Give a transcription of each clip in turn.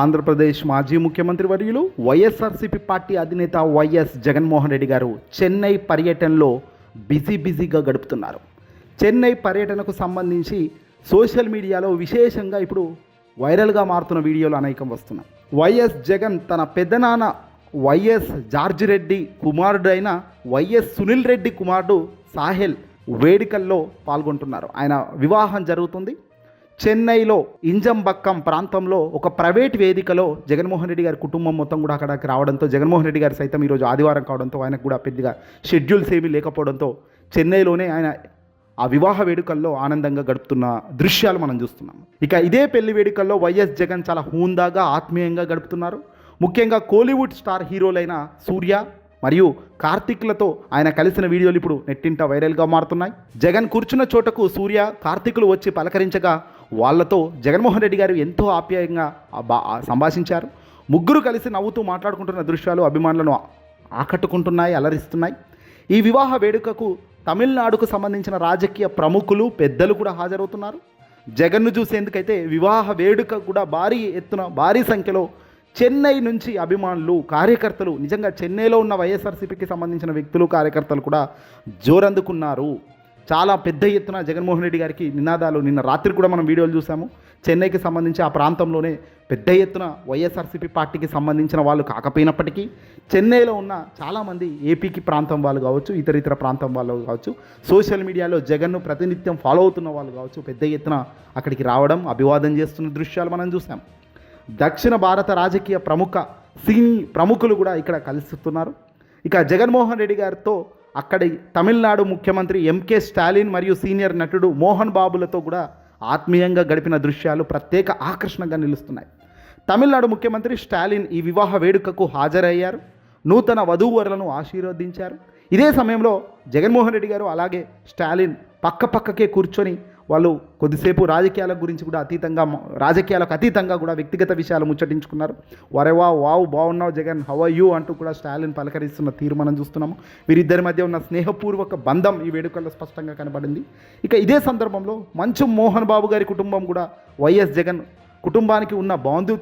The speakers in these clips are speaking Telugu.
ఆంధ్రప్రదేశ్ మాజీ ముఖ్యమంత్రి వర్యులు వైఎస్ఆర్సీపీ పార్టీ అధినేత వైఎస్ జగన్మోహన్ రెడ్డి గారు చెన్నై పర్యటనలో బిజీ బిజీగా గడుపుతున్నారు. చెన్నై పర్యటనకు సంబంధించి సోషల్ మీడియాలో విశేషంగా ఇప్పుడు వైరల్గా మారుతున్న వీడియోలు అనేకం వస్తున్నాయి. వైఎస్ జగన్ తన పెద్దనాన్న వైఎస్ జార్జి రెడ్డి కుమారుడు అయిన వైఎస్ సునీల్ రెడ్డి కుమారుడు సాహెల్ వేడుకల్లో పాల్గొంటున్నారు. ఆయన వివాహం జరుగుతుంది. చెన్నైలో ఇంజంబక్కం ప్రాంతంలో ఒక ప్రైవేట్ వేదికలో జగన్మోహన్ రెడ్డి గారి కుటుంబం మొత్తం కూడా అక్కడికి రావడంతో జగన్మోహన్ రెడ్డి గారు సైతం ఈరోజు ఆదివారం కావడంతో ఆయనకు కూడా పెద్దగా షెడ్యూల్స్ ఏమీ లేకపోవడంతో చెన్నైలోనే ఆయన ఆ వివాహ వేడుకల్లో ఆనందంగా గడుపుతున్న దృశ్యాలు మనం చూస్తున్నాం. ఇక ఇదే పెళ్ళి వేడుకల్లో వైఎస్ జగన్ చాలా హూందాగా ఆత్మీయంగా గడుపుతున్నారు. ముఖ్యంగా కోలీవుడ్ స్టార్ హీరోలైన సూర్య మరియు కార్తిక్లతో ఆయన కలిసిన వీడియోలు ఇప్పుడు నెట్టింట వైరల్గా మారుతున్నాయి. జగన్ కూర్చున్న చోటకు సూర్య కార్తికులు వచ్చి పలకరించగా వాళ్ళతో జగన్మోహన్ రెడ్డి గారు ఎంతో ఆప్యాయంగా సంభాషించారు. ముగ్గురు కలిసి నవ్వుతూ మాట్లాడుకుంటున్న దృశ్యాలు అభిమానులను ఆకట్టుకుంటున్నాయి అలరిస్తున్నాయి. ఈ వివాహ వేడుకకు తమిళనాడుకు సంబంధించిన రాజకీయ ప్రముఖులు పెద్దలు కూడా హాజరవుతున్నారు. జగన్ను చూసేందుకైతే వివాహ వేడుక కూడా భారీ ఎత్తున భారీ సంఖ్యలో చెన్నై నుంచి అభిమానులు కార్యకర్తలు నిజంగా చెన్నైలో ఉన్న వైఎస్ఆర్సీపీకి సంబంధించిన వ్యక్తులు కార్యకర్తలు కూడా జోరందుకున్నారు. చాలా పెద్ద ఎత్తున జగన్మోహన్ రెడ్డి గారికి నినాదాలు నిన్న రాత్రి కూడా మనం వీడియోలు చూసాము. చెన్నైకి సంబంధించి ఆ ప్రాంతంలోనే పెద్ద ఎత్తున వైఎస్ఆర్సీపీ పార్టీకి సంబంధించిన వాళ్ళు కాకపోయినప్పటికీ చెన్నైలో ఉన్న చాలామంది ఏపీకి ప్రాంతం వాళ్ళు కావచ్చు ఇతర ఇతర ప్రాంతం వాళ్ళు కావచ్చు సోషల్ మీడియాలో జగన్ను ప్రతినిత్యం ఫాలో అవుతున్న వాళ్ళు కావచ్చు పెద్ద ఎత్తున అక్కడికి రావడం అభివాదం చేస్తున్న దృశ్యాలు మనం చూసాం. దక్షిణ భారత రాజకీయ ప్రముఖ సినీ ప్రముఖులు కూడా ఇక్కడ కలుస్తున్నారు. ఇక జగన్మోహన్ రెడ్డి గారితో అక్కడి తమిళనాడు ముఖ్యమంత్రి ఎంకే స్టాలిన్ మరియు సీనియర్ నటుడు మోహన్ బాబులతో కూడా ఆత్మీయంగా గడిపిన దృశ్యాలు ప్రత్యేక ఆకర్షణగా నిలుస్తున్నాయి. తమిళనాడు ముఖ్యమంత్రి స్టాలిన్ ఈ వివాహ వేడుకకు హాజరయ్యారు. నూతన వధూవరులను ఆశీర్వదించారు. ఇదే సమయంలో జగన్మోహన్ రెడ్డి గారు అలాగే స్టాలిన్ పక్క పక్కకే కూర్చొని వాళ్ళు కొద్దిసేపు రాజకీయాల గురించి కూడా అతీతంగా రాజకీయాలకు అతీతంగా కూడా వ్యక్తిగత విషయాలు ముచ్చటించుకున్నారు. వరేవా వావ్ బాగున్నావు జగన్ హవ యూ? అంటూ కూడా స్టాలిన్ పలకరిస్తున్న తీరు మనం చూస్తున్నాము. వీరిద్దరి మధ్య ఉన్న స్నేహపూర్వక బంధం ఈ వేడుకల్లో స్పష్టంగా కనబడింది. ఇక ఇదే సందర్భంలో మంచు మోహన్ బాబు గారి కుటుంబం కూడా వైఎస్ జగన్ కుటుంబానికి ఉన్న బాంధు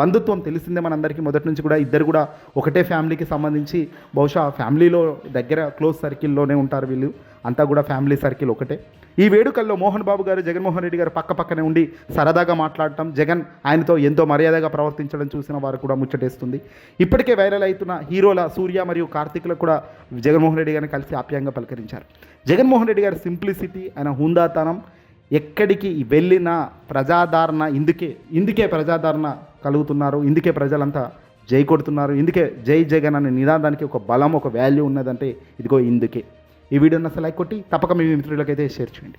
బంధుత్వం తెలిసిందే మనందరికీ. మొదటి నుంచి కూడా ఇద్దరు కూడా ఒకటే ఫ్యామిలీకి సంబంధించి బహుశా ఫ్యామిలీలో దగ్గర క్లోజ్ సర్కిల్లోనే ఉంటారు వీళ్ళు. అంతా కూడా ఫ్యామిలీ సర్కిల్ ఒకటే. ఈ వేడుకల్లో మోహన్ బాబు గారు జగన్మోహన్ రెడ్డి గారు పక్క పక్కనే ఉండి సరదాగా మాట్లాడటం జగన్ ఆయనతో ఎంతో మర్యాదగా ప్రవర్తించడం చూసిన వారు కూడా ముచ్చటేస్తుంది. ఇప్పటికే వైరల్ అవుతున్న హీరోల సూర్య మరియు కార్తీక్లకు కూడా జగన్మోహన్ రెడ్డి గారిని కలిసి ఆప్యాయంగా పలకరించారు. జగన్మోహన్ రెడ్డి గారి సింప్లిసిటీ ఆయన హుందాతనం ఎక్కడికి వెళ్ళినా ప్రజాదరణ ఇందుకే ఇందుకే ప్రజాదరణ కలుగుతున్నారు ఇందుకే ప్రజలంతా జై కొడుతున్నారు ఇందుకే జై జగన్ అనే నినాదానికి ఒక బలం ఒక వాల్యూ ఉన్నదంటే ఇదిగో ఇందుకే. ఈ వీడియో నచ్చ లైక్ కొట్టి తప్పక మీ మిత్రులకైతే షేర్ చేయండి.